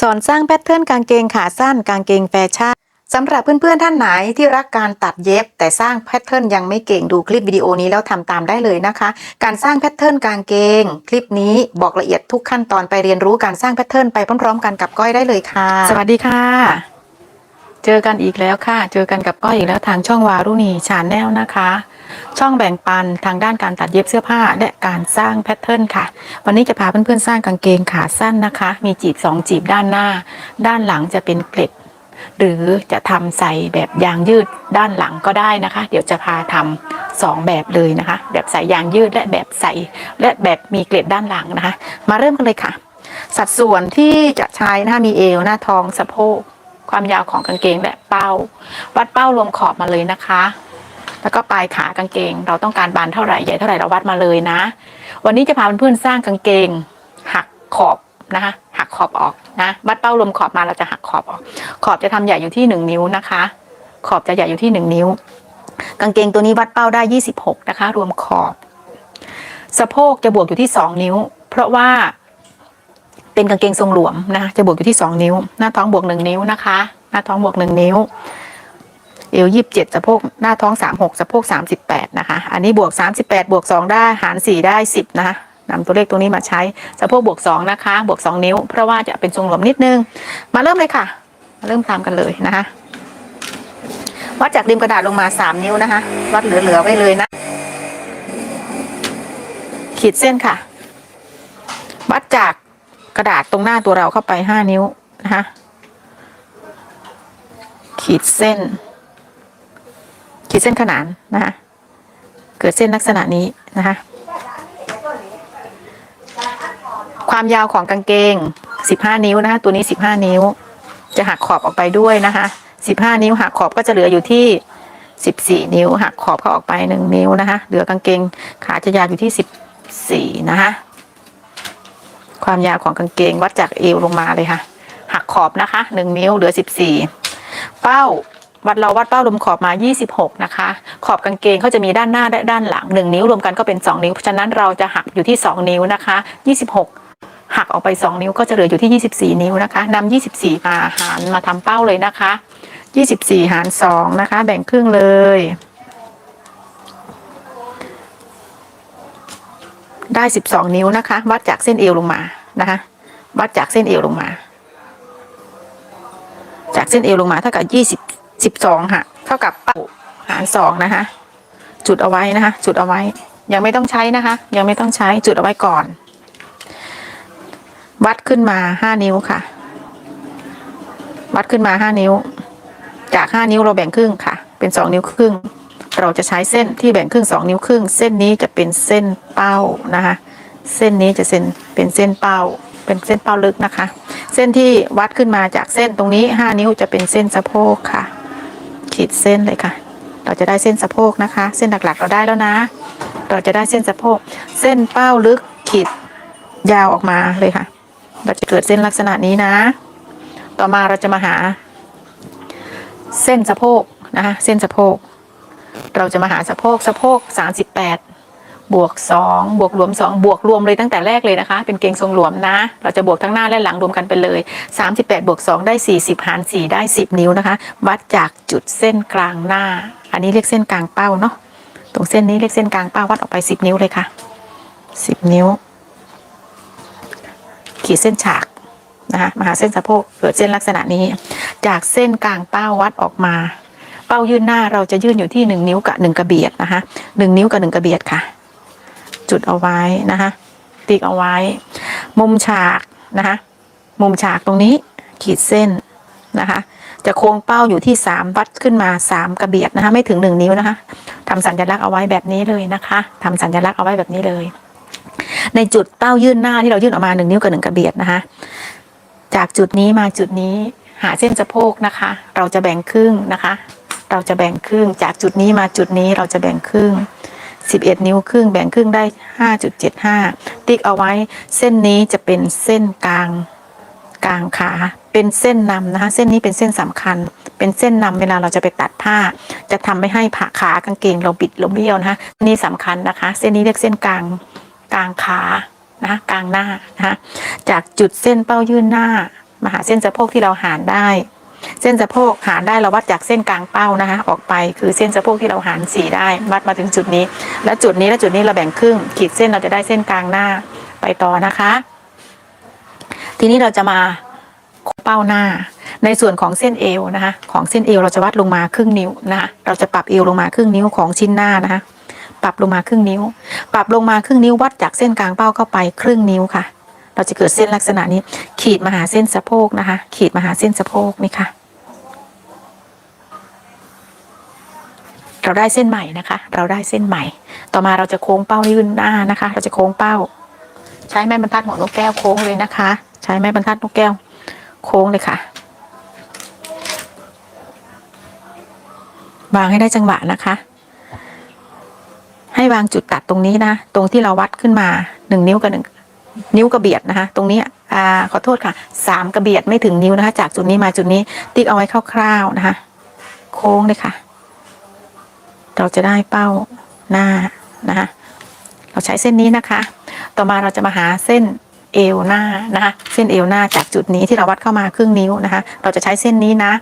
สอนสร้างแพทเทิร์นกางเกงขาสั้นกางเกงแฟชั่นสำหรับเพื่อนๆท่านไหนที่รักการตัดเย็บ แต่สร้างแพทเทิร์นยังไม่เก่งดูคลิปวิดีโอนี้แล้วทำตามได้เลยนะคะ การสร้างแพทเทิร์นกางเกง คลิปนี้บอกละเอียดทุกขั้นตอนไปเรียนรู้การสร้างแพทเทิร์นไปพร้อมๆ กันกับก้อยได้เลยค่ะ สวัสดีค่ะ เจอกันอีกแล้วค่ะ เจอกันกับก้อยอีกแล้วทางช่องวารุณีชาแนลนะคะ ช่องแบ่งปันทางด้านการตัดเย็บเสื้อผ้าและการสร้างแพทเทิร์นค่ะ วันนี้จะพาเพื่อนๆสร้างกางเกงขาสั้นนะคะ มีจีบสองจีบด้านหน้า ด้านหลังจะเป็นเกล็ด หรือจะทำใส่แบบยางยืดด้านหลังก็ได้นะคะ เดี๋ยวจะพาทำสองแบบเลยนะคะ แบบใส่ยางยืดและแบบใส่และแบบมีเกล็ดด้านหลังนะคะ มาเริ่มกันเลยค่ะ สัดส่วนที่จะใช้นะคะมีเอวหน้าท้องสะโพก ความยาวของกางเกงแบบเป้า วัดเป้ารวมขอบมาเลยนะคะ แล้วก็ปลายขากางเกง เราต้องการบานเท่าไหร่ใหญ่เท่าไหร่เราวัดมาเลยนะ วันนี้จะพาเพื่อนๆสร้างกางเกง หักขอบนะคะหักขอบออกนะวัดเป้ารวมขอบมาเราจะหักขอบออก ขอบจะทำใหญ่อยู่ที่หนึ่งนิ้วนะคะ ขอบจะใหญ่อยู่ที่หนึ่งนิ้ว กางเกงตัวนี้วัดเป้าได้ยี่สิบหกนะคะ รวมขอบ สะโพกจะบวกอยู่ที่สองนิ้ว เพราะว่า เป็นกางเกงทรงหลวมนะคะจะบวกอยู่ที่สองนิ้ว หน้าท้องบวกหนึ่งนิ้วนะคะ หน้าท้องบวกหนึ่งนิ้ว เอวยี่สิบเจ็ดสะโพกหน้าท้องสามหกสะโพกสามสิบแปดนะคะ อันนี้บวกสามสิบแปดบวกสองได้หารสี่ได้สิบนะคะนำตัวเลขตรงนี้มาใช้สะโพกบวกสองนะคะ บวกสองนิ้ว เพราะว่าจะเป็นทรงหลวมนิดนึง มาเริ่มเลยค่ะ มาเริ่มตามกันเลยนะคะวัดจากริมกระดาษลงมาสามนิ้วนะคะวัดเหลือๆไว้เลยนะ ขีดเส้นค่ะ วัดจาก ระดาษตรงหน้าตัวเราเข้าไปห้านิ้วนะคะขีดเส้น ขีดเส้นขนานนะคะเกิดเส้นลักษณะนี้นะคะความยาวของกางเกง 15 นิ้วนะคะ ตัวนี้ 15 นิ้ว จะหักขอบออกไปด้วยนะคะ 15 นิ้วหักขอบก็จะเหลืออยู่ที่ 14 นิ้วหักขอบเขาออกไป 1 นิ้วนะคะ เหลือกางเกงขาจะยาวอยู่ที่ 14 นะคะ ความยาวของกางเกงวัดจากเอวลงมาเลยค่ะ หักขอบนะคะ1นิ้วเหลือ14เป้าวัดเราวัดเป้ารวมขอบมา 26 นะคะ ขอบกางเกงเขาจะมีด้านหน้าและด้านหลัง 1 นิ้วรวมกันก็เป็น 2 นิ้ว เพราะฉะนั้นเราจะหักอยู่ที่ 2 นิ้วนะคะ 26 หักออกไป 2 นิ้วก็จะเหลืออยู่ที่ 24 นิ้วนะคะนำ24 มาหารมาทำเป้าเลยนะคะ 24 หาร 2 นะคะ แบ่งครึ่งเลย ได้12นิ้วนะคะ วัดจากเส้นเอวลงมานะคะ วัดจากเส้นเอวลงมา จากเส้นเอวลงมาเท่ากับยี่สิบสิบสองค่ะเท่ากับป้าหารสองนะคะ จุดเอาไว้นะคะ จุดเอาไว้ ยังไม่ต้องใช้นะคะ ยังไม่ต้องใช้จุดเอาไว้ก่อน วัดขึ้นมาห้านิ้วค่ะ วัดขึ้นมาห้านิ้ว จากห้านิ้วเราแบ่งครึ่งค่ะ เป็นสองนิ้วครึ่ง เราจะใช้เส้นที่แบ่งครึ่งสองนิ้วครึ่ง เส้นนี้จะเป็นเส้นเป้านะคะ เส้นนี้จะเส้นเป็นเส้นเป้า เป็นเส้นเป้าลึกนะคะ เส้นที่วัดขึ้นมาจากเส้นตรงนี้ห้านิ้วจะเป็นเส้นสะโพกค่ะ ขีดเส้นเลยค่ะ เราจะได้เส้นสะโพกนะคะ เส้นหลักๆเราได้แล้วนะ เราจะได้เส้นสะโพก เส้นเป้าลึกขีดยาวออกมาเลยค่ะ เราจะเกิดเส้นลักษณะนี้นะ ต่อมาเราจะมาหา เส้นสะโพกนะคะ เส้นสะโพก เราจะมาหาสะโพกสะโพกสามสิบแปดบวกสองบวกรวมสองบวกรวมเลยตั้งแต่แรกเลยนะคะ เป็นเกงทรงหลวมนะ เราจะบวกทั้งหน้าและหลังรวมกันไปเลยสามสิบแปดบวกสองได้สี่สิบหารสี่ได้สิบนิ้วนะคะ วัดจากจุดเส้นกลางหน้า อันนี้เรียกเส้นกลางเป้าเนาะ ตรงเส้นนี้เรียกเส้นกลางเป้าวัดออกไปสิบนิ้วเลยค่ะสิบนิ้ว ขีดเส้นฉากนะคะมาหาเส้นสะโพกเกิดเส้นลักษณะนี้ จากเส้นกลางเป้าวัดออกมา เป้ายื่นหน้าเราจะยื่นอยู่ที่หนึ่งนิ้วกับหนึ่งกระเบียดนะคะหนึ่งนิ้วกับหนึ่งกระเบียดค่ะ จุดเอาไว้นะคะติ๊กเอาไว้ มุมฉากนะคะมุมฉากตรงนี้ขีดเส้นนะคะ จะโค้งเป้าอยู่ที่สามวัดขึ้นมาสามกระเบียดนะคะ ไม่ถึงหนึ่งนิ้วนะคะทำสัญลักษณ์เอาไว้แบบนี้เลยนะคะทำสัญลักษณ์เอาไว้แบบนี้เลย ในจุดเป้ายื่นหน้าที่เรายื่นออกมาหนึ่งนิ้วกับหนึ่งกระเบียดนะคะ จากจุดนี้มาจุดนี้หาเส้นสะโพกนะคะ เราจะแบ่งครึ่งนะคะ เราจะแบ่งครึ่ง จากจุดนี้มาจุดนี้เราจะแบ่งครึ่ง 11 นิ้วครึ่ง แบ่งครึ่งได้ 5.75 ติ๊กเอาไว้เส้นนี้จะเป็นเส้นกลางกลางขาเป็นเส้นนำนะคะเส้นนี้เป็นเส้นสำคัญ เป็นเส้นนำเวลาเราจะไปตัดผ้า จะทำไม่ให้ผ่าขากางเกงเราบิดเราเบี้ยวนะคะนี่สำคัญนะคะ เส้นนี้เรียกเส้นกลางกลางขานะคะกลางหน้านะคะจากจุดเส้นเป้ายื่นหน้ามาหาเส้นสะโพกที่เราหารได้ เส้นสะโพกหารได้เราวัดจากเส้นกลางเป้านะคะ ออกไปคือเส้นสะโพกที่เราหารสี่ได้วัดมาถึงจุดนี้ แล้วจุดนี้และจุดนี้เราแบ่งครึ่ง ขีดเส้นเราจะได้เส้นกลางหน้าไปต่อนะคะ ทีนี้เราจะมาเป้าหน้า ในส่วนของเส้นเอวนะคะ ของเส้นเอวเราจะวัดลงมาครึ่งนิ้วนะคะเราจะปรับเอวลงมาครึ่งนิ้วของชิ้นหน้านะคะปรับลงมาครึ่งนิ้ว ปรับลงมาครึ่งนิ้ววัดจากเส้นกลางเป้าเข้าไปครึ่งนิ้วค่ะ เราจะเกิดเส้นลักษณะนี้ ขีดมาหาเส้นสะโพกนะคะ ขีดมาหาเส้นสะโพกนี่ค่ะ เราได้เส้นใหม่นะคะ เราได้เส้นใหม่ ต่อมาเราจะโค้งเป้ายื่นหน้านะคะ เราจะโค้งเป้า ใช้ไม้บรรทัดหัวนกแก้วโค้งเลยนะคะ ใช้ไม้บรรทัดนกแก้ว โค้งเลยค่ะวางให้ได้จังหวะนะคะ ให้วางจุดตัดตรงนี้นะ ตรงที่เราวัดขึ้นมาหนึ่งนิ้วกับหนึ่ง นิ้วกระเบียดนะคะ ตรงนี้อ่าขอโทษค่ะสามกระเบียดไม่ถึงนิ้วนะคะ จากจุดนี้มาจุดนี้ ติ๊กเอาไว้คร่าวๆนะคะ โค้งเลยค่ะ เราจะได้เป้าหน้านะคะ เราใช้เส้นนี้นะคะ ต่อมาเราจะมาหาเส้น เอวหน้านะคะเส้นเอวหน้าจากจุดนี้ที่เราวัดเข้ามาครึ่งนิ้วนะคะ เราจะใช้เส้นนี้นะ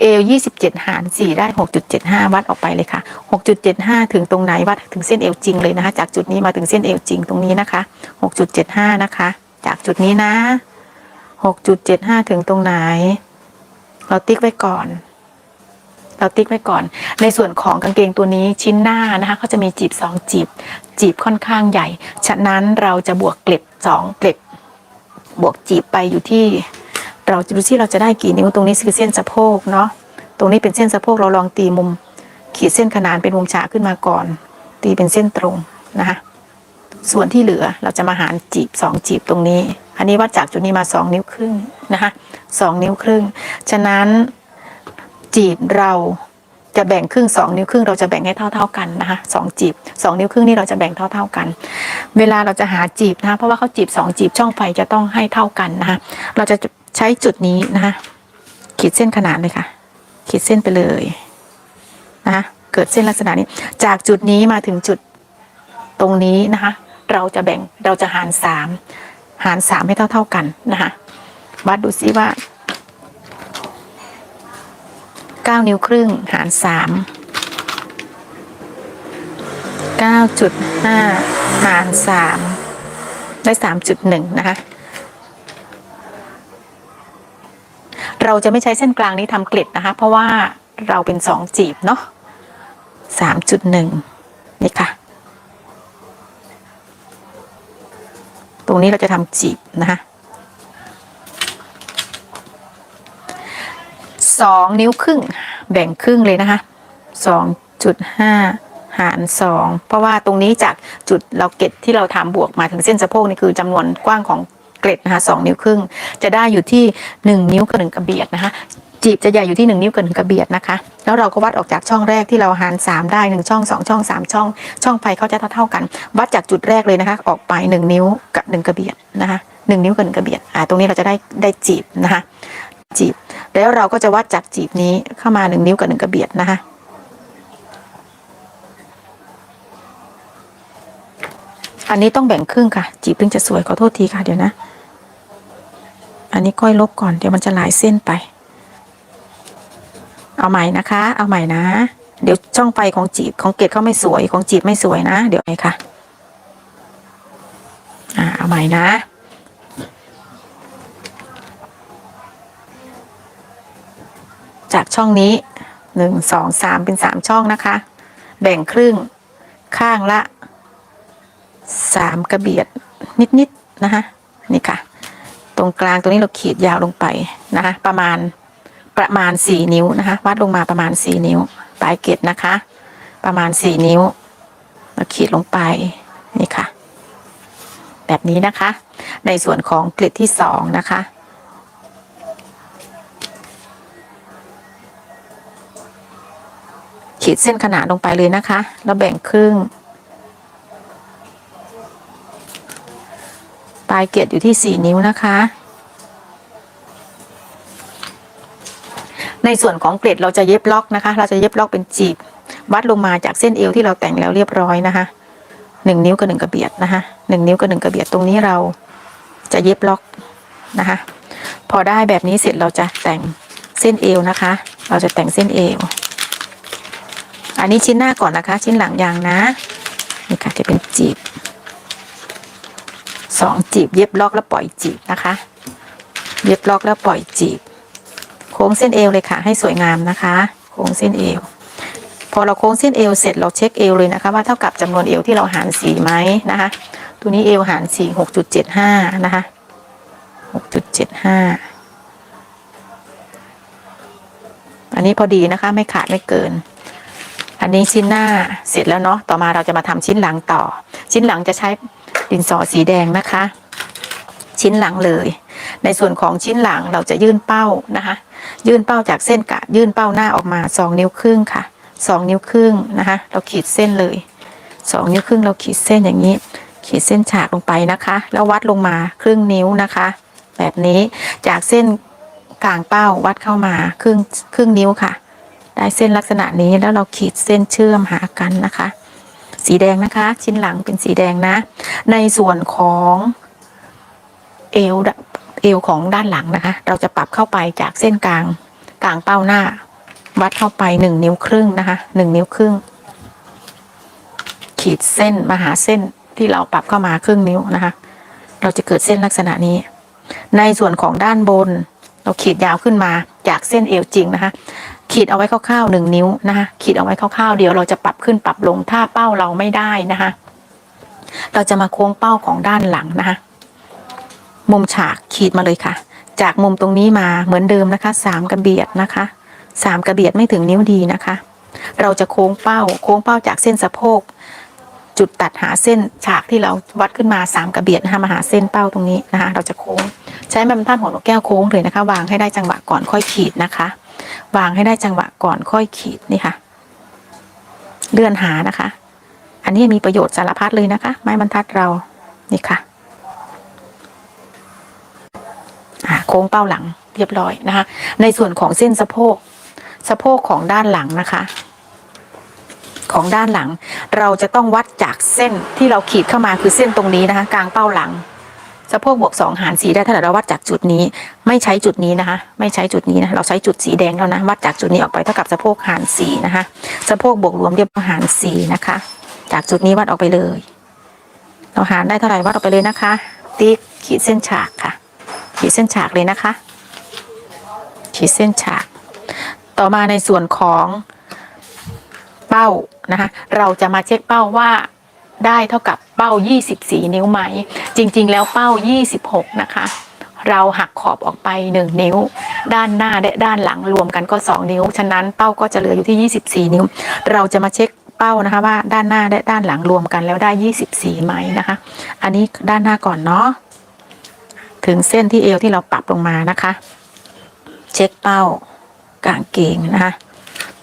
เอว27 หาร 4 ได้ 6.75 วัดออกไปเลยค่ะ 6.75 ถึงตรงไหนวัดถึงเส้นเอวจริงเลยนะคะ จากจุดนี้มาถึงเส้นเอวจริงตรงนี้นะคะ 6.75 นะคะ จากจุดนี้นะ 6.75 ถึงตรงไหน เราติ๊กไว้ก่อนเราติ๊กไว้ก่อน ในส่วนของกางเกงตัวนี้ชิ้นหน้านะคะเขาจะมีจีบสองจีบ จีบค่อนข้างใหญ่ ฉะนั้นเราจะบวกเกล็ด สองเกล็ดบวกจีบไปอยู่ที่ เราจะดูที่เราจะได้กี่นิ้วตรงนี้คือเส้นสะโพกเนาะตรงนี้เป็นเส้นสะโพกเราลองตีมุม ขีดเส้นขนานเป็นวงฉากขึ้นมาก่อน ตีเป็นเส้นตรงนะคะส่วนที่เหลือเราจะมาหารจีบสองจีบตรงนี้ อันนี้วัดจากจุดนี้มาสองนิ้วครึ่งนะคะสองนิ้วครึ่ง ฉะนั้นจีบเรา จะแบ่งครึ่งสองนิ้วครึ่งเราจะแบ่งให้เท่า ๆกันนะคะสองจีบสองนิ้วครึ่งนี่เราจะแบ่งเท่า ๆกัน เวลาเราจะหาจีบนะคะเพราะว่าเขาจีบสองจีบช่องไฟจะต้องให้เท่ากันนะคะเราจะใช้จุดนี้นะคะขีดเส้นขนาดเลยค่ะ ขีดเส้นไปเลยนะคะเกิดเส้นลักษณะนี้ จากจุดนี้มาถึงจุดตรงนี้นะคะ เราจะแบ่งเราจะหารสามหารสามให้เท่า ๆกันนะคะวัดดูซิว่า เก้านิ้วครึ่งหารสามเก้าจุดห้าหารสามได้สามจุดหนึ่งนะคะ เราจะไม่ใช้เส้นกลางนี้ทำเกล็ดนะคะ เพราะว่าเราเป็นสองจีบเนาะสามจุดหนึ่งนี่ค่ะ ตรงนี้เราจะทำจีบนะคะ สองนิ้วครึ่ง แบ่งครึ่งเลยนะคะสองจุดห้าหารสองเพราะว่าตรงนี้จากจุดเราเก็ตที่เราทำบวกมาถึงเส้นสะโพกนี่คือจำนวนกว้างของเกล็ดนะคะสองนิ้วครึ่ง จะได้อยู่ที่หนึ่งนิ้วกับหนึ่งกระเบียดนะคะ จีบจะใหญ่อยู่ที่หนึ่งนิ้วกับหนึ่งกระเบียดนะคะ แล้วเราก็วัดออกจากช่องแรกที่เราหารสามได้หนึ่งช่องสองช่องสามช่อง ช่องไฟเขาจะเท่าเท่ากัน วัดจากจุดแรกเลยนะคะ ออกไปหนึ่งนิ้วกับหนึ่งกระเบียดนะคะหนึ่งนิ้วกับหนึ่งกระเบียดอ่าตรงนี้เราจะได้ได้จีบนะคะ จีบ แล้วเราก็จะวัดจากจีบนี้เข้ามาหนึ่งนิ้วกับหนึ่งกระเบียดนะคะอันนี้ต้องแบ่งครึ่งค่ะ จีบถึงจะสวยขอโทษทีค่ะเดี๋ยวนะ อันนี้ก้อยลบก่อนเดี๋ยวมันจะหลายเส้นไป เอาใหม่นะคะ เอาใหม่นะ เดี๋ยวช่องไฟของจีบของเกดเขาไม่สวยของจีบไม่สวยนะ เดี๋ยวไงค่ะ อ่าเอาใหม่นะ จากช่องนี้หนึ่งสองสามเป็นสามช่องนะคะ แบ่งครึ่งข้างละสามกระเบียดนิดๆนะคะนี่ค่ะ ตรงกลางตรงนี้เราขีดยาวลงไปนะคะ ประมาณประมาณสี่นิ้วนะคะวัดลงมาประมาณสี่นิ้ว ปลายเกล็ดนะคะ ประมาณสี่นิ้วเราขีดลงไปนี่ค่ะ แบบนี้นะคะ ในส่วนของเกล็ดที่สองนะคะ ขีดเส้นขนาดลงไปเลยนะคะ แล้วแบ่งครึ่ง ปลายเกล็ดอยู่ที่สี่นิ้วนะคะ ในส่วนของเกล็ดเราจะเย็บล็อกนะคะ เราจะเย็บล็อกเป็นจีบ วัดลงมาจากเส้นเอวที่เราแต่งแล้วเรียบร้อยนะคะหนึ่งนิ้วกับหนึ่งกระเบียดนะคะหนึ่งนิ้วกับหนึ่งกระเบียดตรงนี้เราจะเย็บล็อกนะคะ พอได้แบบนี้เสร็จเราจะแต่งเส้นเอวนะคะ เราจะแต่งเส้นเอว อันนี้ชิ้นหน้าก่อนนะคะ ชิ้นหลังยางนะนี่ค่ะจะเป็นจีบสองจีบ เย็บล็อกแล้วปล่อยจีบนะคะ เย็บล็อกแล้วปล่อยจีบ โค้งเส้นเอวเลยค่ะ ให้สวยงามนะคะ โค้งเส้นเอว พอเราโค้งเส้นเอวเสร็จเราเช็คเอวเลยนะคะ ว่าเท่ากับจำนวนเอวที่เราหารสีไหมนะคะ ตัวนี้เอวหารสีหกจุดเจ็ดห้านะคะหกจุดเจ็ดห้าอันนี้พอดีนะคะ ไม่ขาดไม่เกิน นนี้ชิ้นหน้าเสร็จแล้วเนาะต่อมาเราจะมาทำชิ้นหลังต่อ ชิ้นหลังจะใช้ดินสอสีแดงนะคะ ชิ้นหลังเลย ในส่วนของชิ้นหลังเราจะยื่นเป้านะคะ ยื่นเป้าจากเส้นกะยื่นเป้าหน้าออกมาสองนิ้วครึ่งค่ะสองนิ้วครึ่งนะคะ เราขีดเส้นเลยสองนิ้วครึ่งเราขีดเส้นอย่างนี้ ขีดเส้นฉากลงไปนะคะ แล้ววัดลงมาครึ่งนิ้วนะคะ แบบนี้จากเส้นกลางเป้าวัดเข้ามาครึ่งครึ่งนิ้วค่ะ ได้เส้นลักษณะนี้แล้วเราขีดเส้นเชื่อมหากันนะคะ สีแดงนะคะ ชิ้นหลังเป็นสีแดงนะ ในส่วนของเอวเอวของด้านหลังนะคะ เราจะปรับเข้าไปจากเส้นกลางกลางเป้าหน้า วัดเข้าไปหนึ่งนิ้วครึ่งนะคะหนึ่งนิ้วครึ่ง ขีดเส้นมาหาเส้นที่เราปรับเข้ามาครึ่งนิ้วนะคะ เราจะเกิดเส้นลักษณะนี้ ในส่วนของด้านบน เราขีดยาวขึ้นมาจากเส้นเอวจริงนะคะ ขีดเอาไว้คร่าวๆหนึ่งนิ้วนะคะขีดเอาไว้คร่าวๆเดี๋ยวเราจะปรับขึ้นปรับลงถ้าเป้าเราไม่ได้นะคะเราจะมาโค้งเป้าของด้านหลังนะคะมุมฉากขีดมาเลยค่ะ จากมุมตรงนี้มาเหมือนเดิมนะคะสามกระเบียดนะคะสามกระเบียดไม่ถึงนิ้วดีนะคะ เราจะโค้งเป้า โค้งเป้าจากเส้นสะโพก จุดตัดหาเส้นฉากที่เราวัดขึ้นมาสามกระเบียดนะคะมาหาเส้นเป้าตรงนี้นะคะ เราจะโค้ง ใช้ไม้บรรทัดหัวนกแก้วโค้งเลยนะคะ วางให้ได้จังหวะก่อนค่อยขีดนะคะ วางให้ได้จังหวะก่อนค่อยขีดนี่ค่ะ เลื่อนหานะคะ อันนี้มีประโยชน์สารพัดเลยนะคะ ไม้บรรทัดเรานี่ค่ะโค้งเป้าหลังเรียบร้อยนะคะ ในส่วนของเส้นสะโพกสะโพกของด้านหลังนะคะ ของด้านหลัง เราจะต้องวัดจากเส้นที่เราขีดเข้ามาคือเส้นตรงนี้นะคะ กลางเป้าหลัง สะโพกบวกสองหารสีได้ถ้าเราวัดจากจุดนี้ ไม่ใช้จุดนี้นะคะ ไม่ใช้จุดนี้นะเราใช้จุดสีแดงแล้วนะวัดจากจุดนี้ออกไปเท่ากับสะโพกหารสีนะคะสะโพกบวกรวมเรียบหารสีนะคะ จากจุดนี้วัดออกไปเลย เราหารได้เท่าไหร่วัดออกไปเลยนะคะ ติ๊กขีดเส้นฉากค่ะ ขีดเส้นฉากเลยนะคะ ขีดเส้นฉาก ต่อมาในส่วนของเป้านะคะ เราจะมาเช็คเป้าว่า ได้เท่ากับเป้า 24 นิ้วไหม จริงๆ แล้วเป้า 26 นะคะ เราหักขอบออกไป 1 นิ้ว ด้านหน้าและด้านหลังรวมกันก็ 2 นิ้ว ฉะนั้นเป้าก็จะเหลืออยู่ที่ 24 นิ้ว เราจะมาเช็คเป้านะคะว่าด้านหน้าและด้านหลังรวมกันแล้วได้ 24 ไหมนะคะ อันนี้ด้านหน้าก่อนเนาะ ถึงเส้นที่เอวที่เราปรับลงมานะคะ เช็คเป้ากางเกงนะคะ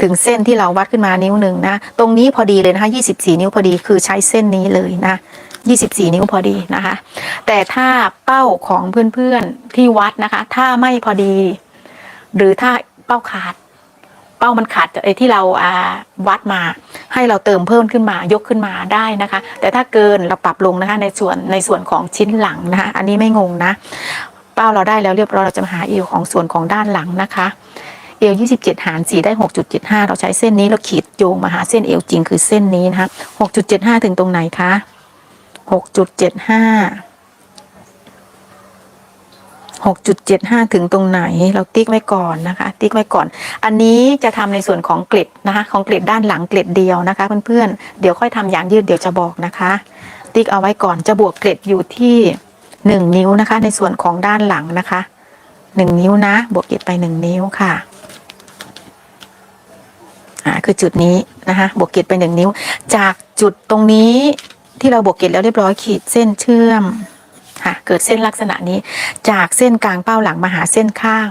ถึงเส้นที่เราวัดขึ้นมานิ้วหนึ่งนะ ตรงนี้พอดีเลยนะคะ24 นิ้วพอดีคือใช้เส้นนี้เลยนะ 24 นิ้วพอดีนะคะ แต่ถ้าเป้าของเพื่อนๆที่วัดนะคะ ถ้าไม่พอดี หรือถ้าเป้าขาด เป้ามันขาดจากไอ้ที่เราาวัดมา ให้เราเติมเพิ่มขึ้นมายกขึ้นมาได้นะคะ แต่ถ้าเกินเราปรับลงนะคะในส่วนในส่วนของชิ้นหลังนะคะ อันนี้ไม่งงนะ เป้าเราได้แล้วเรียบร้อยเราจะมาหาเอวของส่วนของด้านหลังนะคะ เอว27หาร4ได้6.75เราใช้เส้นนี้เราขีดโยงมาหาเส้นเอวจริงคือเส้นนี้นะคะ6.75ถึงตรงไหนคะ6.75 6.75ถึงตรงไหนเราติ๊กไว้ก่อนนะคะ ติ๊กไว้ก่อน อันนี้จะทำในส่วนของเกล็ดนะคะ ของเกล็ดด้านหลังเกล็ดเดียวนะคะเพื่อนๆเดี๋ยวค่อยทำยางยืดเดี๋ยวจะบอกนะคะ ติ๊กเอาไว้ก่อนจะบวกเกล็ดอยู่ที่หนึ่งนิ้วนะคะ ในส่วนของด้านหลังนะคะหนึ่งนิ้วนะ บวกเกล็ดไปหนึ่งนิ้วค่ะ อ่าคือจุดนี้นะคะบวกเกล็ดไปหนึ่งนิ้ว จากจุดตรงนี้ที่เราบวกเกล็ดแล้วเรียบร้อยขีดเส้นเชื่อมค่ะเกิดเส้นลักษณะนี้ จากเส้นกลางเป้าหลังมาหาเส้นข้าง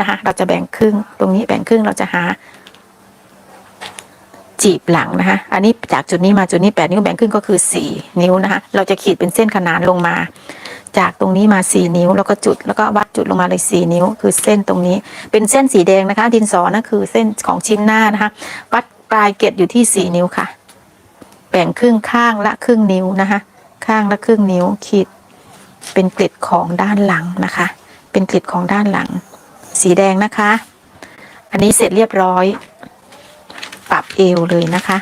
นะคะเราจะแบ่งครึ่ง ตรงนี้แบ่งครึ่งเราจะหา จีบหลังนะคะ อันนี้จากจุดนี้มาจุดนี้แปดนิ้วแบ่งครึ่งก็คือสี่นิ้วนะคะ เราจะขีดเป็นเส้นขนานลงมา จากตรงนี้มาสี่นิ้ว แล้วก็จุดแล้วก็วัดจุดลงมาเลยสี่นิ้ว คือเส้นตรงนี้ เป็นเส้นสีแดงนะคะ ดินสอนั่นคือเส้นของชิ้นหน้านะคะ วัดปลายเกล็ดอยู่ที่สี่นิ้วค่ะ แบ่งครึ่งข้างละครึ่งนิ้วนะคะ ข้างละครึ่งนิ้วขีด เป็นเกล็ดของด้านหลังนะคะ เป็นเกลิดของด้านหลัง สีแดงนะคะ อันนี้เสร็จเรียบร้อย ปรับเอวเลยนะคะ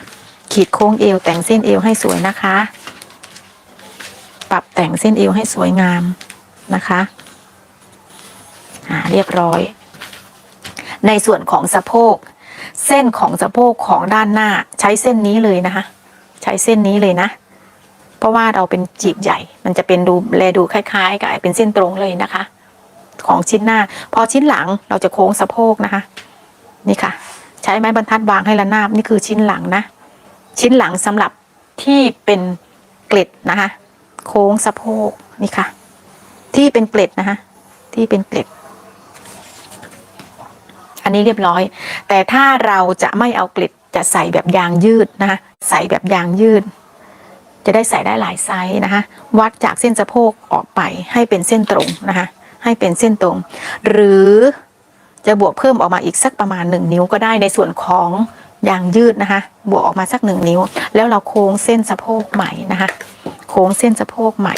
ขีดโค้งเอวแต่งเส้นเอวให้สวยนะคะ ปรับแต่งเส้นเอวให้สวยงามนะคะอ่าเรียบร้อย ในส่วนของสะโพก เส้นของสะโพกของด้านหน้าใช้เส้นนี้เลยนะคะ ใช้เส้นนี้เลยนะ เพราะว่าเราเป็นจีบใหญ่ มันจะเป็นดูแลดูคล้ายๆ กับเป็นเส้นตรงเลยนะคะ ของชิ้นหน้า พอชิ้นหลังเราจะโค้งสะโพกนะคะ นี่ค่ะ ใช้ไม้บรรทัดวางให้ระนาบนี่คือชิ้นหลังนะ ชิ้นหลังสำหรับที่เป็นเกล็ดนะคะ โค้งสะโพกนี่ค่ะ ที่เป็นเกล็ดนะคะที่เป็นเกล็ด อันนี้เรียบร้อย แต่ถ้าเราจะไม่เอาเกล็ดจะใส่แบบยางยืดนะคะใส่แบบยางยืด จะได้ใส่ได้หลายไซส์นะคะวัดจากเส้นสะโพกออกไปให้เป็นเส้นตรงนะคะให้เป็นเส้นตรง หรือจะบวกเพิ่มออกมาอีกสักประมาณหนึ่งนิ้วก็ได้ในส่วนของยางยืดนะคะ บวกออกมาสักหนึ่งนิ้ว แล้วเราโค้งเส้นสะโพกใหม่นะคะ โค้งเส้นสะโพกใหม่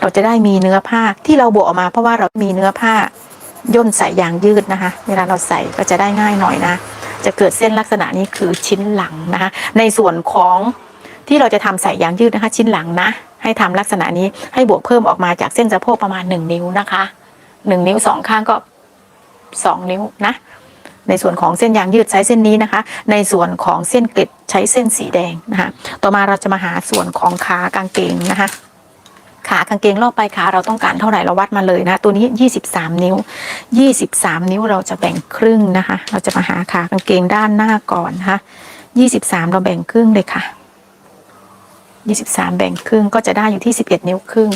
เราจะได้มีเนื้อผ้าที่เราบวกออกมา เพราะว่าเรามีเนื้อผ้าย่นใส่ยางยืดนะคะ เวลาเราใส่ก็จะได้ง่ายหน่อยนะ จะเกิดเส้นลักษณะนี้คือชิ้นหลังนะคะ ในส่วนของที่เราจะทำใส่ยางยืดนะคะ ชิ้นหลังนะ ให้ทำลักษณะนี้ให้บวกเพิ่มออกมาจากเส้นสะโพกประมาณหนึ่งนิ้วนะคะหนึ่งนิ้วสองข้างก็สองนิ้วนะ ในส่วนของเส้นยางยืดใช้เส้นนี้นะคะ ในส่วนของเส้นเกล็ดใช้เส้นสีแดงนะคะ ต่อมาเราจะมาหาส่วนของขากางเกงนะคะขากางเกงรอบไปขาเราต้องการเท่าไหร่เราวัดมาเลยนะ ตัวนี้ 23 นิ้ว 23 นิ้วเราจะแบ่งครึ่งนะคะ เราจะมาหาขากางเกงด้านหน้าก่อนนะคะ23 เราแบ่งครึ่งเลยค่ะ 23 แบ่งครึ่งก็จะได้อยู่ที่ 11 นิ้วครึ่ง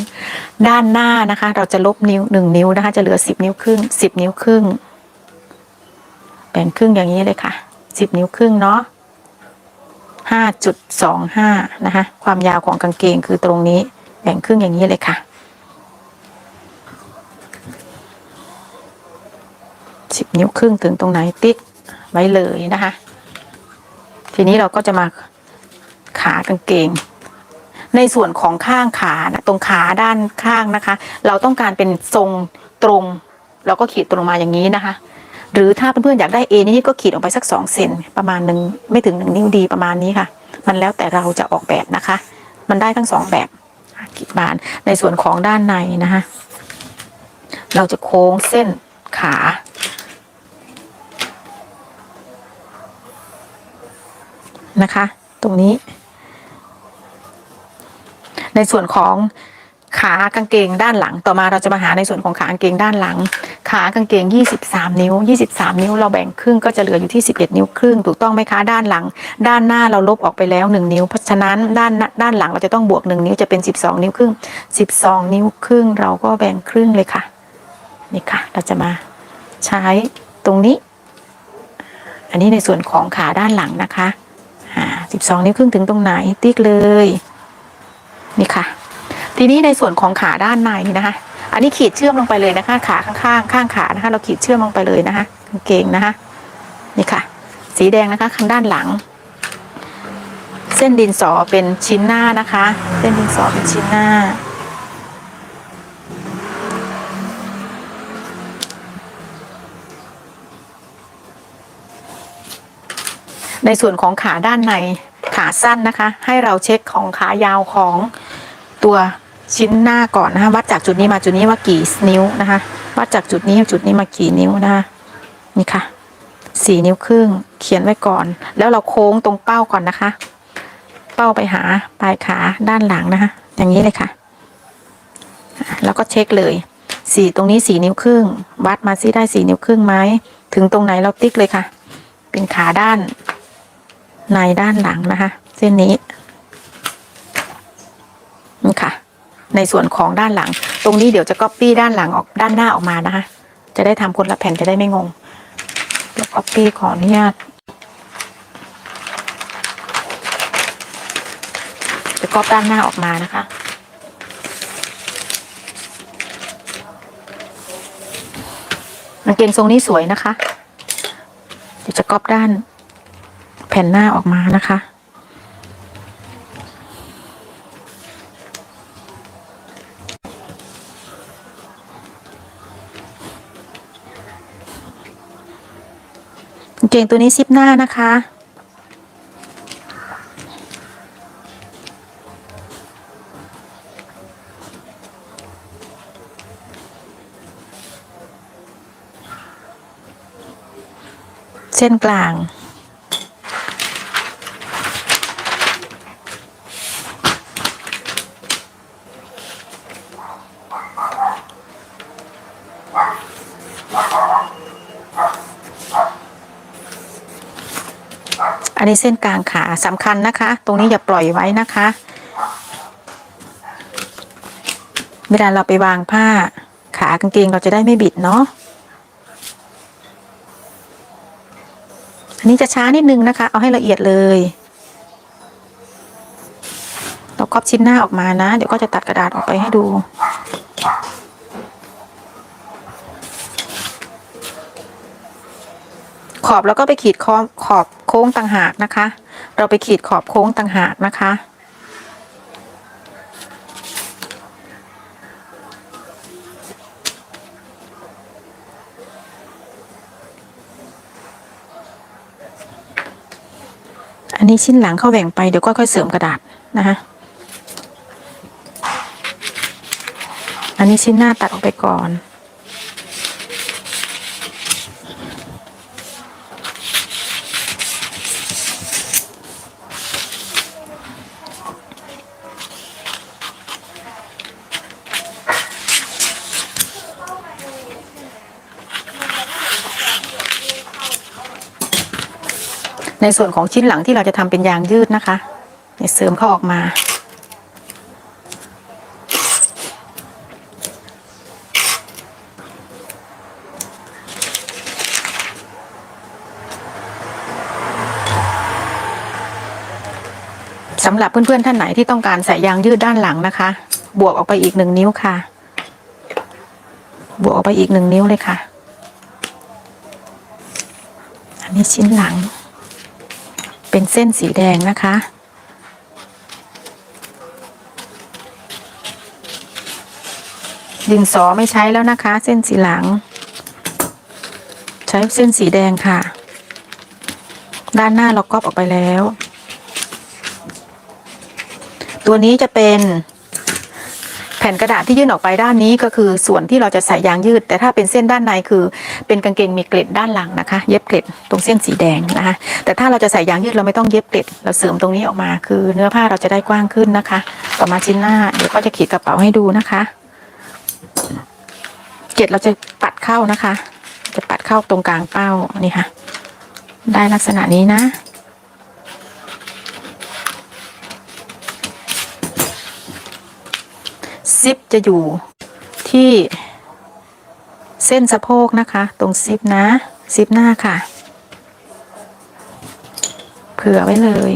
ด้านหน้านะคะ เราจะลบนิ้ว 1 นิ้วนะคะ จะเหลือ 10 นิ้วครึ่ง 10 นิ้วครึ่ง แบ่งครึ่งอย่างนี้เลยค่ะ10นิ้วครึ่งเนาะ5.25นะคะ ความยาวของกางเกงคือตรงนี้ แบ่งครึ่งอย่างนี้เลยค่ะสิบนิ้วครึ่งถึงตรงไหนติ๊กไว้เลยนะคะ ทีนี้เราก็จะมาขากางเกง ในส่วนของข้างขานะตรงขาด้านข้างนะคะ เราต้องการเป็นทรงตรง เราก็ขีดตรงมาอย่างนี้นะคะ หรือถ้าเพื่อนๆอยากได้เอนี่ก็ขีดออกไปสักสองเซนประมาณหนึ่งไม่ถึงหนึ่งนิ้วดีประมาณนี้ค่ะ มันแล้วแต่เราจะออกแบบนะคะ มันได้ทั้งสองแบบขีดบานในส่วนของด้านในนะคะเราจะโค้งเส้นขานะคะ ตรงนี้ ในส่วนของ ขากางเกงด้านหลังต่อมาเราจะมาหาในส่วนของขากางเกงด้านหลัง ขากางเกง 23 นิ้ว 23 นิ้วเราแบ่งครึ่งก็จะเหลืออยู่ที่ 11 นิ้วครึ่งถูกต้องไหมคะด้านหลัง ด้านหน้าเราลบออกไปแล้ว 1 นิ้วเพราะฉะนั้นด้านด้านหลังเราจะต้องบวก 1 นิ้วจะเป็น 12 นิ้วครึ่ง 12 นิ้วครึ่งเราก็แบ่งครึ่งเลยค่ะนี่ค่ะเราจะมาใช้ตรงนี้ อันนี้ในส่วนของขาด้านหลังนะคะอ่า12 นิ้วครึ่งถึงตรงไหนติ๊กเลยนี่ค่ะ ทีนี้ในส่วนของขาด้านในนะคะ อันนี้ขีดเชื่อมลงไปเลยนะคะ ขาข้างๆข้างขานะคะ เราขีดเชื่อมลงไปเลยนะคะกางเกงนะคะ นี่ค่ะ สีแดงนะคะข้างด้านหลัง เส้นดินสอเป็นชิ้นหน้านะคะ เส้นดินสอเป็นชิ้นหน้าในส่วนของขาด้านในขาสั้นนะคะ ให้เราเช็คของขายาวของตัว ชิ้นหน้าก่อนนะคะวัดจากจุดนี้มาจุดนี้ว่ากี่นิ้วนะคะวัดจากจุดนี้จุดนี้มากี่นิ้วนะคะนี่ค่ะสี่นิ้วครึ่งเขียนไว้ก่อน แล้วเราโค้งตรงเป้าก่อนนะคะ เป้าไปหาปลายขาด้านหลังนะคะ อย่างนี้เลยค่ะ แล้วก็เช็คเลยสี่ตรงนี้สี่นิ้วครึ่ง วัดมาซิได้สี่นิ้วครึ่งไหมถึงตรงไหนเราติ๊กเลยค่ะ เป็นขาด้านในด้านหลังนะคะ เส้นนี้ค่ะ ในส่วนของด้านหลัง ตรงนี้เดี๋ยวจะก๊อปปี้ด้านหลังออกด้านหน้าออกมานะคะ จะได้ทำคนละแผ่นจะได้ไม่งงเดี๋ยวก๊อปปี้ขออนุญาตจะก๊อปด้านหน้าออกมานะคะกางเกงทรงนี้สวยนะคะ เดี๋ยวจะก๊อปด้านแผ่นหน้าออกมานะคะ เกงตัวนี้ซิปหน้านะคะ เส้นกลาง นนี้เส้นกลางขาสำคัญนะคะ ตรงนี้อย่าปล่อยไว้นะคะ เวลาเราไปวางผ้า ขากางเกงเราจะได้ไม่บิดเนาะอันนี้จะช้านิดนึงนะคะ เอาให้ละเอียดเลยเราก๊อปชิ้นหน้าออกมานะ เดี๋ยวก็จะตัดกระดาษออกไปให้ดูขอบแล้วก็ไปขีดขอบขอบ ค้งต่างหากนะคะ เราไปขีดขอบโค้งต่างหากนะคะ อันนี้ชิ้นหลังเข้าแหว่งไปเดี๋ยวก็ค่อยเสริมกระดาษนะคะอันนี้ชิ้นหน้าตัดออกไปก่อน ในส่วนของชิ้นหลังที่เราจะทำเป็นยางยืดนะคะเนี่ยเสริมเข้าออกมา สำหรับเพื่อนๆท่านไหนที่ต้องการใส่ยางยืดด้านหลังนะคะ บวกออกไปอีกหนึ่งนิ้วค่ะ บวกออกไปอีกหนึ่งนิ้วเลยค่ะ อันนี้ชิ้นหลัง เป็นเส้นสีแดงนะคะ ดินสอไม่ใช้แล้วนะคะ เส้นสีหลัง ใช้เส้นสีแดงค่ะ ด้านหน้าเราก๊อปออกไปแล้ว ตัวนี้จะเป็น ผ่นกระดาษที่ยื่นออกไปด้านนี้ก็คือส่วนที่เราจะใส่ยางยืด แต่ถ้าเป็นเส้นด้านในคือเป็นกางเกงมีเกล็ดด้านหลังนะคะ เย็บเกล็ดตรงเส้นสีแดงนะคะแต่ถ้าเราจะใส่ยางยืดเราไม่ต้องเย็บเกล็ดเราเสริมตรงนี้ออกมา คือเนื้อผ้าเราจะได้กว้างขึ้นนะคะ ต่อมาชิ้นหน้าเดี๋ยวก็จะขีดกระเป๋าให้ดูนะคะเกล็ดเราจะปัดเข้านะคะ จะปัดเข้าตรงกลางเป้านี่ค่ะ ได้ลักษณะนี้นะ ซิปจะอยู่ที่เส้นสะโพกนะคะ ตรงซิปนะ ซิปหน้าค่ะ เผื่อไว้เลย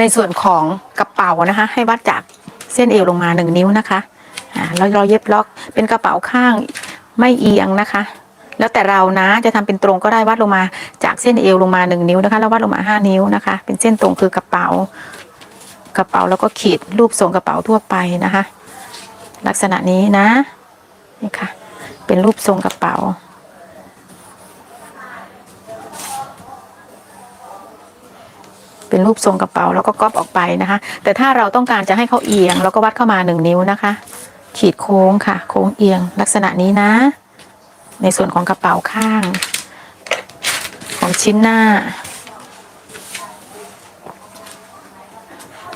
ในส่วนของกระเป๋านะคะ ให้วัดจากเส้นเอวลงมาหนึ่งนิ้วนะคะอ่าแล้วเราเย็บล็อกเป็นกระเป๋าข้างไม่เอียงนะคะ แล้วแต่เรานะจะทำเป็นตรงก็ได้วัดลงมาจากเส้นเอวลงมาหนึ่งนิ้วนะคะแล้ววัดลงมาห้านิ้วนะคะ เป็นเส้นตรงคือกระเป๋ากระเป๋าแล้วก็ขีดรูปทรงกระเป๋าทั่วไปนะคะ ลักษณะนี้นะนี่ค่ะ เป็นรูปทรงกระเป๋า เป็นรูปทรงกระเป๋าแล้วก็ก๊อปออกไปนะคะ แต่ถ้าเราต้องการจะให้เขาเอียงเราก็วัดเข้ามาหนึ่งนิ้วนะคะ ขีดโค้งค่ะ โค้งเอียงลักษณะนี้นะ ในส่วนของกระเป๋าข้าง ของชิ้นหน้า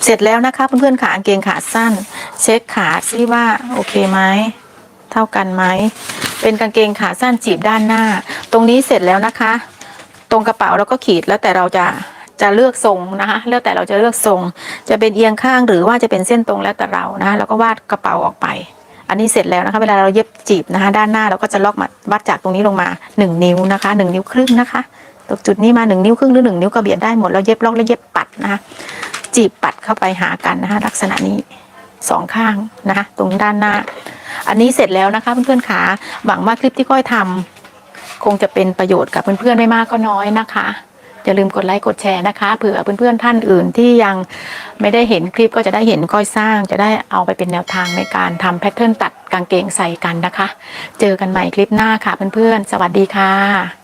เสร็จแล้วนะคะเพื่อนๆขากางเกงขาสั้น เช็คขาซิว่าโอเคไหมเท่ากันไหมเป็นกางเกงขาสั้นจีบด้านหน้า ตรงนี้เสร็จแล้วนะคะ ตรงกระเป๋าเราก็ขีดแล้วแต่เราจะ จะเลือกทรงนะคะเลือกแต่เราจะเลือกทรง จะเป็นเอียงข้างหรือว่าจะเป็นเส้นตรงแล้วแต่เรานะแล้วก็วาดกระเป๋าออกไป อันนี้เสร็จแล้วนะคะเวลาเราเย็บจีบนะคะ ด้านหน้าเราก็จะลอกมาวัดจากตรงนี้ลงมาหนึ่งนิ้วนะคะหนึ่งนิ้วครึ่งนะคะตกจุดนี้มาหนึ่งนิ้วครึ่งหรือหนึ่งนิ้วก็เบียดได้หมดแล้วเย็บล็อกแล้วเย็บปัดนะคะจีบปัดเข้าไปหากันนะคะลักษณะนี้สองข้างนะคะตรงด้านหน้า อันนี้เสร็จแล้วนะคะเพื่อนๆขาหวังว่าคลิปที่ก้อยทำคงจะเป็นประโยชน์กับเพื่อนๆไม่มากก็น้อยนะคะ อย่าลืมกดไลค์กดแชร์นะคะเผื่อเพื่อนๆท่านอื่นที่ยังไม่ได้เห็นคลิปก็จะได้เห็นก้อยสร้าง จะได้เอาไปเป็นแนวทางในการทำแพทเทิร์นตัดกางเกงใส่กันนะคะ เจอกันใหม่คลิปหน้าค่ะเพื่อนๆ สวัสดีค่ะ